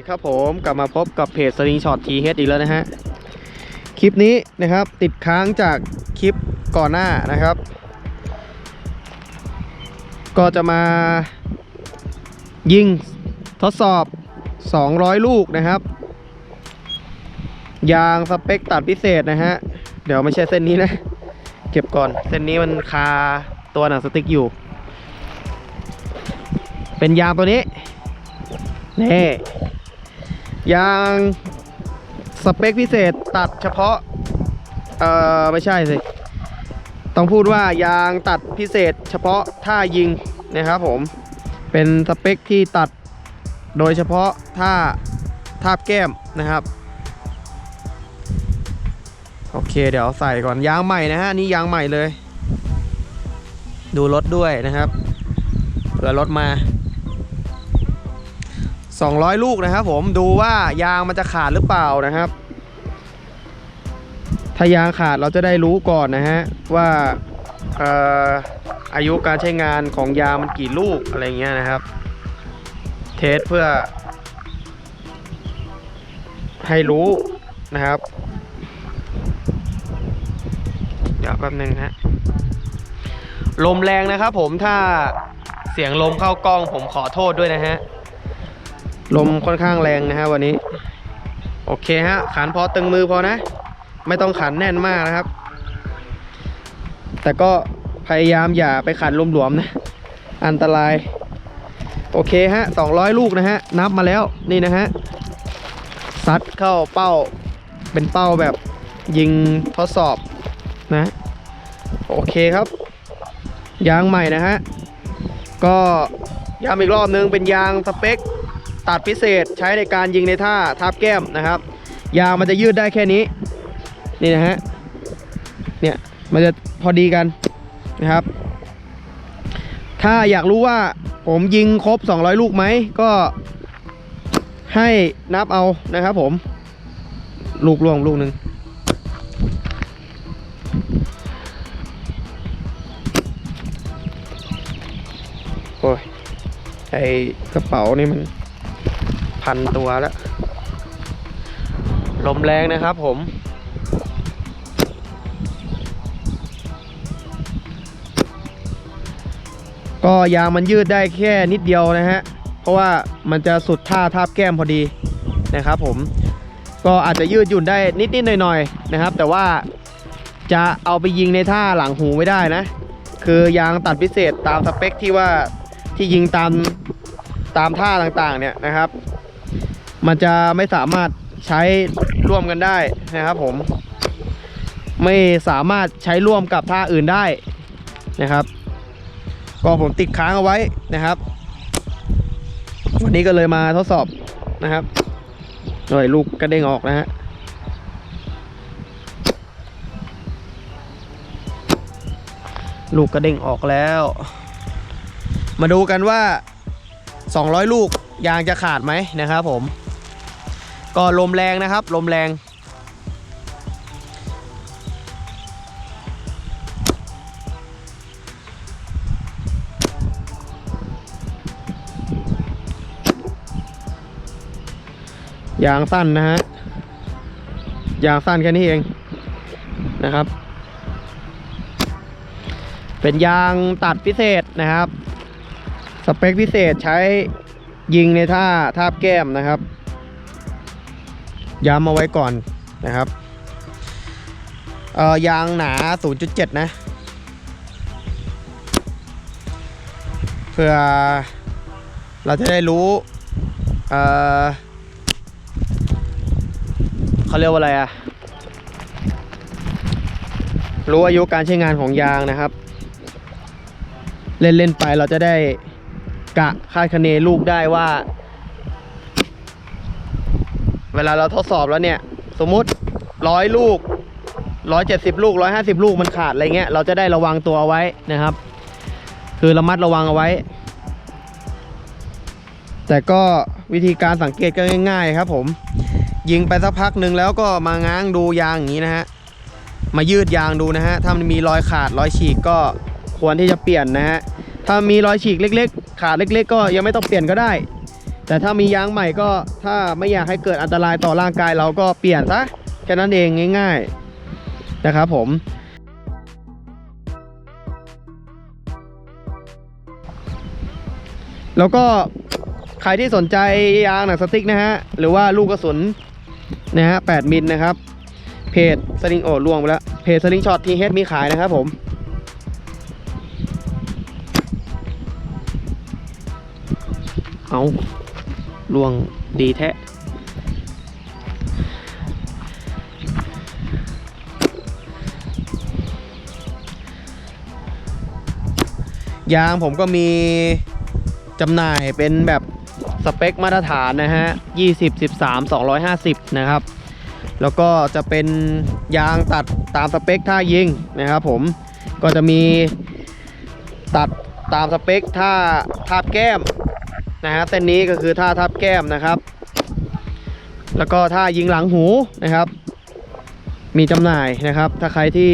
ดีครับผมกลับมาพบกับเพจสลิงช็อตทีเฮดอีกแล้วนะฮะ คลิปนี้นะครับติดค้างจากคลิปก่อนหน้านะครับ ก็จะมายิงทดสอบ 200 ลูกนะครับ ยางสเปคตัดพิเศษนะฮะ เดี๋ยวไม่ใช่เส้นนี้นะ เก็บก่อนเส้นนี้มันคาตัวหนังสติ๊กอยู่ เป็นยางตัวนี้นี่ ยางสเปคพิเศษตัดเฉพาะ เอ่อ ไม่ใช่สิ ต้องพูดว่ายางตัดพิเศษ เฉพาะท่ายิงนะครับผม เป็นสเปคที่ตัดโดยเฉพาะท่าทาบแก้มนะครับ โอเคเดี๋ยวใส่ก่อนยางใหม่นะฮะนี่ยางใหม่เลย ดูรถด้วยนะครับเผื่อรถมา 200 ลูกนะครับผมดูว่ายางมันจะขาดหรือเปล่านะครับ ถ้ายางขาดเราจะได้รู้ก่อนนะฮะว่าเอ่ออายุการใช้งานของยางมันกี่ลูกอะไรเงี้ยนะครับ เทสเพื่อ ให้รู้นะครับเดี๋ยวแป๊บนึงฮะลมแรงนะครับผมถ้าเสียงลมเข้ากล้องผมขอโทษด้วยนะฮะ ลมค่อนข้างแรงนะฮะวันนี้ โอเคฮะขันพอตึงมือพอนะ ไม่ต้องขันแน่นมากนะครับ แต่ก็พยายามอย่าไปขันหลวมๆนะ อันตราย โอเคฮะ200ลูกนะฮะ นับมาแล้วนี่นะฮะซัดเข้าเป้าเป็นเป้าแบบยิงทดสอบนะ โอเคครับ ยางใหม่นะฮะ ก็ย้ำอีกรอบนึงเป็นยางสเปค ตัดพิเศษใช้ในการยิงในท่าทับแก้มนะครับ ยางมันจะยืดได้แค่นี้ นี่นะฮะเนี่ยมันจะพอดีกันนะครับ ถ้าอยากรู้ว่าผมยิงครบ 200 ลูกไหมก็ให้นับเอานะครับผม ลูกรวงลูกหนึ่งโอ้ยไอกระเป๋านี่มัน พันตัวแล้ว ลมแรงนะครับผม ก็ยางมันยืดได้แค่นิดเดียวนะฮะ เพราะว่ามันจะสุดท่าทาบแก้มพอดีนะครับผม ก็อาจจะยืดหยุ่นได้นิด ๆ หน่อย ๆ นะครับ แต่ว่าจะเอาไปยิงในท่าหลังหูไม่ได้นะ คือยางตัดพิเศษตามสเปคที่ว่าที่ยิงตามตามท่าต่างๆเนี่ยนะครับ มันจะไม่สามารถใช้ร่วมกันได้นะครับผม ไม่สามารถใช้ร่วมกับท่าอื่นได้นะครับ ก็ผมติดค้างเอาไว้นะครับ วันนี้ก็เลยมาทดสอบนะครับหน่อยลูกกระเด้งออกนะฮะลูกกระเด้งออกแล้ว มาดูกันว่า 200 ลูกยางจะขาดไหมนะครับผม ก็ลมแรงนะครับ ลมแรง ยางสั้นนะฮะ ยางสั้นแค่นี้เองนะครับ เป็นยางตัดพิเศษนะครับ สเปคพิเศษใช้ยิงในท่าทาบแก้มนะครับ ย้ำเอาไว้ก่อนนะครับเอ่อยางหนา 0.7 นะ เพื่อเราจะได้รู้เอ่อเขาเรียกว่าอะไรอะรู้อายุการใช้งานของยางนะครับ เล่นเล่นๆไปเราจะได้กะคาดคะเนลูกได้ว่า เวลาเราทดสอบแล้วเนี่ย สมมุติร้อยลูกร้อยเจ็ดสิบลูกร้อยห้าสิบลูกมันขาดอะไรเงี้ยเราจะได้ระวังตัวเอาไว้นะครับ คือระมัดระวังเอาไว้ แต่ก็วิธีการสังเกตก็ง่าย ๆ ครับผม ยิงไปสักพักหนึ่งแล้วก็มาง้างดูยางอย่างนี้นะฮะมายืดยางดูนะฮะถ้ามันมีรอยขาดรอยฉีกก็ควรที่จะเปลี่ยนนะฮะถ้ามีรอยฉีกเล็ก ๆ ขาดเล็ก ๆ ก็ยังไม่ต้องเปลี่ยนก็ได้ แต่ถ้ามียางใหม่ก็ถ้าไม่อยากให้เกิดอันตรายต่อร่างกายเราก็เปลี่ยนซะแค่นั้นเองง่าย ๆนะครับผมแล้วก็ใครที่สนใจยางหนังสติ๊กนะฮะ หรือว่าลูกกระสุนนะฮะ8มิลนะครับ เพจสลิงโอล่วงไปแล้ว เพจสลิงช็อตทีเฮดมีขายนะครับผม เอา ล่วงดีแท้ยางผมก็มีจำหน่ายเป็นแบบสเปคมาตรฐานนะฮะ 20 13 250 นะครับ แล้วก็จะเป็นยางตัดตามสเปคท่ายิงนะครับผม ก็จะมีตัดตามสเปคท่าทาบแก้ม นะฮะเส้นนี้ก็คือท่าทับแก้มนะครับ แล้วก็ท่ายิงหลังหูนะครับ มีจำหน่ายนะครับ ถ้าใครที่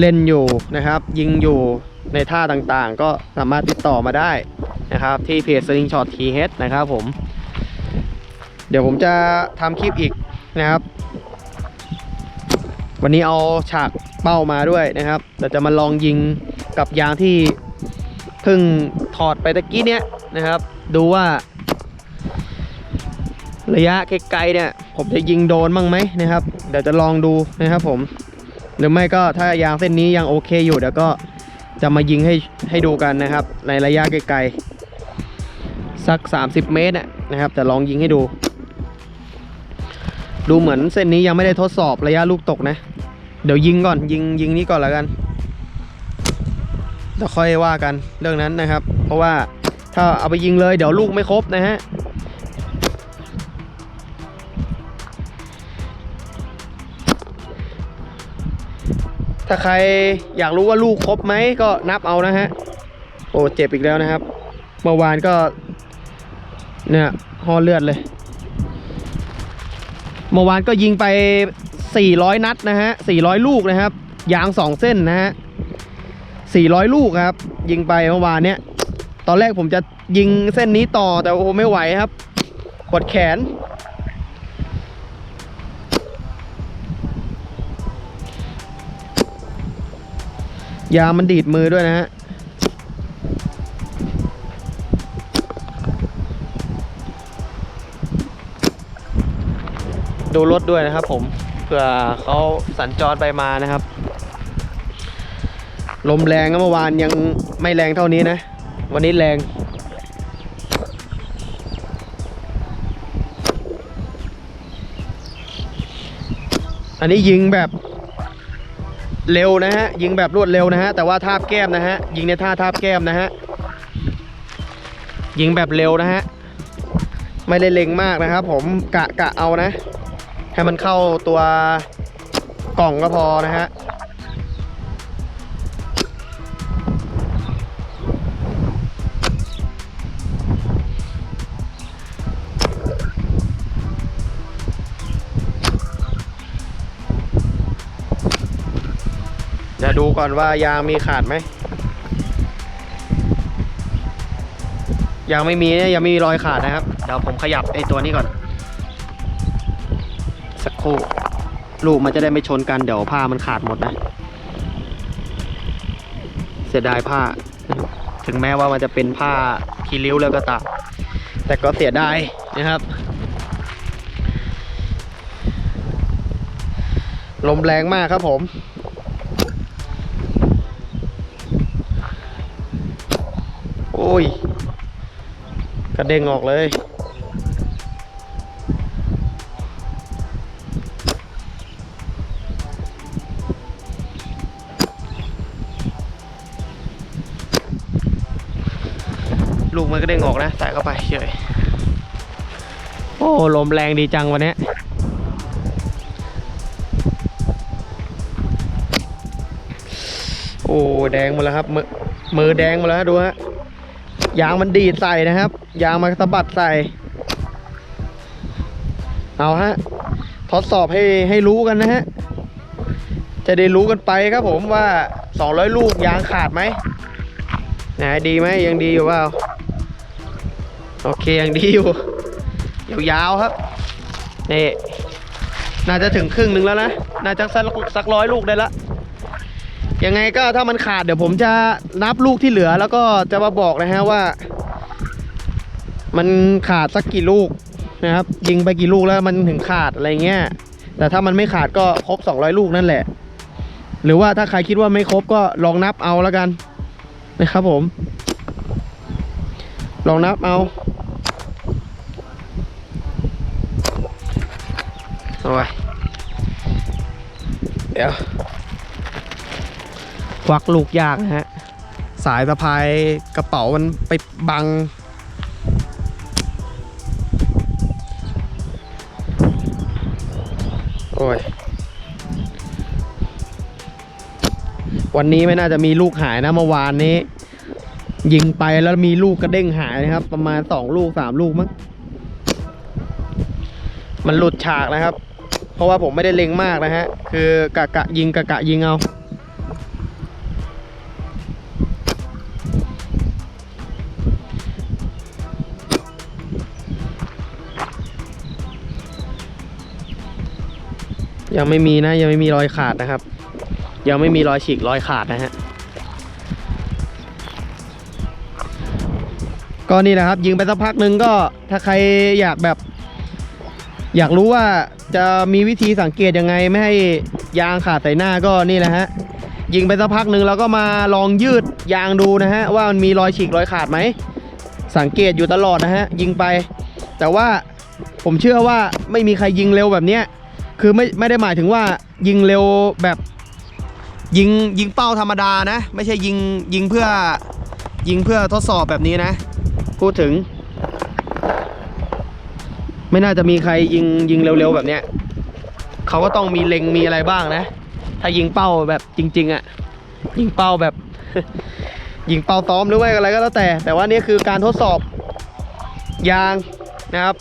เล่นอยู่นะครับ ยิงอยู่ในท่าต่างๆ ก็สามารถติดต่อมาได้นะครับ ที่เพจ Slingshot t h นะครับผม เดี๋ยวผมจะทำคลิปอีกนะครับ วันนี้เอาฉากเป้ามาด้วยนะครับเราจะมาลองยิงกับยางที่เพิ่งถอดไปตะกี้เนี้ย นะครับ ดูว่า ระยะไกลๆเนี่ย ผมจะยิงโดนบ้างไหมนะครับ เดี๋ยวจะลองดูนะครับผม หรือไม่ก็ถ้ายางเส้นนี้ยังโอเคอยู่เดี๋ยวก็จะมายิงให้ให้ดูกันนะครับ ในระยะไกลๆสัก 30 เมตรนะครับจะลองยิงให้ดู ดูเหมือนเส้นนี้ยังไม่ได้ทดสอบระยะลูกตกนะ เดี๋ยวยิงก่อนยิงยิงนี้ก่อนแล้วกันเดี๋ยวค่อยว่ากันเรื่องนั้นนะครับ เพราะว่า ถ้าเอาไปยิงเลยเดี๋ยวลูกไม่ครบนะฮะถ้าใครอยากรู้ว่าลูกครบไหมก็นับเอานะฮะโอ้เจ็บอีกแล้วนะครับเมื่อวานก็เนี่ยห่อเลือดเลยเมื่อวานก็ยิงไป 400 นัดนะฮะ 400 ลูกนะครับ ยาง 2 เส้นนะฮะ 400 ลูกครับ ยิงไปเมื่อวานเนี้ย ตอนแรกผมจะยิงเส้นนี้ต่อแต่โอ้ไม่ไหวครับปวดแขน ยามันดีดมือด้วยนะฮะดูรถด้วยนะครับผมเผื่อเขาสัญจรไปมานะครับ ลมแรงเมื่อวานยังไม่แรงเท่านี้นะ วันนี้แรงอันนี้ยิงแบบเร็วนะฮะ ยิงแบบรวดเร็วนะฮะ แต่ว่าทาบแก้มนะฮะ ยิงในท่าทาบแก้มนะฮะ ยิงแบบเร็วนะฮะ ไม่ได้เล็งมากนะครับผมกะกะเอานะ ให้มันเข้าตัวกล่องก็พอนะฮะ ยวดูก่อนว่ายางมีขาดไหมยังไม่มีเนี่ยยังไม่มีรอยขาดนะครับ เดี๋ยวผมขยับไอ้ตัวนี้ก่อน สักครู่ลูกมันจะได้ไม่ชนกันเดี๋ยวผ้ามันขาดหมดนะ เสียดายผ้า ถึงแม้ว่ามันจะเป็นผ้าคีริ้วแล้วก็ตามแต่ก็เสียดายนะครับลมแรงมากครับผม โอ้ ยกระเด้งออกเลยลูกมันก็เด้งออกนะใส่เข้าไปเฉยโอ้ลมแรงดีจังวันนี้โอ้แดงหมดแล้วครับมือมือแดงหมดแล้วดูฮะ ยางมันดีดใส่นะครับ ยางมันสะบัดใส่ เอาฮะ ทดสอบให้ให้รู้กันนะฮะ จะได้รู้กันไปครับผมว่า 200 ลูกยางขาดไหมนะดีไหมยังดีอยู่เปล่า โอเคยังดีอยู่ ยาวๆครับ นี่ น่าจะถึงครึ่งหนึ่งแล้วนะ น่าจะสักสักร้อยลูกได้ละ ยังไงก็ถ้ามันขาดเดี๋ยวผมจะนับลูกที่เหลือแล้วก็จะมาบอกนะฮะว่า มันขาดสักกี่ลูกนะครับ ยิงไปกี่ลูกแล้วมันถึงขาดอะไรเงี้ย แต่ถ้ามันไม่ขาดก็ครบ 200 ลูกนั่นแหละ หรือว่าถ้าใครคิดว่าไม่ครบก็ลองนับเอาแล้วกันนะครับผม ลองนับเอาเอาไว้เดี๋ยว วักลูกยากนะฮะ สายสะพายกระเป๋ามันไปบัง โอ้ย วันนี้ไม่น่าจะมีลูกหายนะเมื่อวานนี้ ยิงไปแล้วมีลูกกระเด้งหายนะครับ ประมาณสองลูกสามลูกมั้งมันหลุดฉากนะครับ เพราะว่าผมไม่ได้เล็งมากนะฮะ คือกะกะยิงกะกะยิงเอา ยังไม่มีนะยังไม่มีรอยขาดนะครับ ยังไม่มีรอยฉีกรอยขาดนะฮะก็นี่แหละครับ ยิงไปสักพักหนึ่งก็ถ้าใครอยากแบบ อยากรู้ว่าจะมีวิธีสังเกตยังไงไม่ให้ยางขาดใส่หน้าก็นี่แหละฮะยิงไปสักพักหนึ่งเราก็มาลองยืดยางดูนะฮะ ว่ามันมีรอยฉีกรอยขาดไหม สังเกตอยู่ตลอดนะฮะ ยิงไป แต่ว่าผมเชื่อว่าไม่มีใครยิงเร็วแบบเนี้ย คือไม่ไม่ได้หมายถึงว่ายิงเร็วแบบยิงยิงเป้าธรรมดานะ ไม่ใช่ยิงยิงเพื่อยิงเพื่อทดสอบแบบนี้นะ พูดถึง ไม่น่าจะมีใครยิงยิงเร็วๆแบบเนี้ยเขาก็ต้องมีเล็งมีอะไรบ้างนะ ถ้ายิงเป้าแบบจริง ๆอะ่ะยิงเป้าแบบ ยิงเป้าซ้อมหรือว่าอะไรก็แล้วแต่ แต่ว่านี่คือการทดสอบยางนะครับ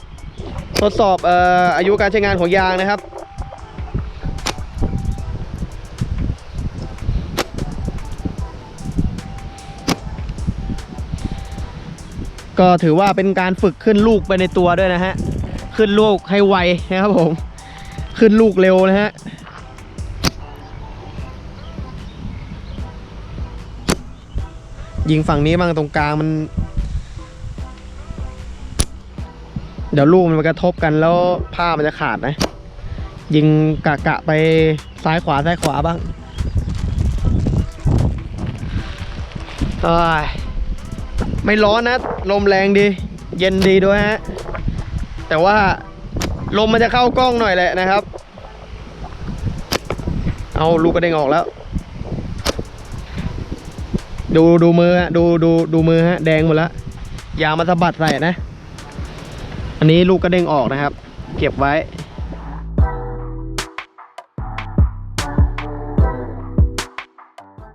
ทดสอบเอ่ออายุการใช้งานของยางนะครับ ก็ถือว่าเป็นการฝึกขึ้นลูกไปในตัวด้วยนะฮะ ขึ้นลูกให้ไวนะครับผม ขึ้นลูกเร็วนะฮะยิงฝั่งนี้บ้างตรงกลางมัน เดี๋ยวลูกมันกระทบกันแล้วผ้ามันจะขาดนะ ยิงกะกะไปซ้ายขวาซ้ายขวาบ้างเอ้ย ไม่ร้อนนะ ลมแรงดี เย็นดีด้วยฮะ แต่ว่าลมมันจะเข้ากล้องหน่อยแหละนะครับ เอาลูกกระเด้งออกแล้ว ดูดูมือฮะดูดูดูมือฮะ แดงหมดแล้วยามันสะบัดใส่นะ อันนี้ลูกกระเด้งออกนะครับ เก็บไว้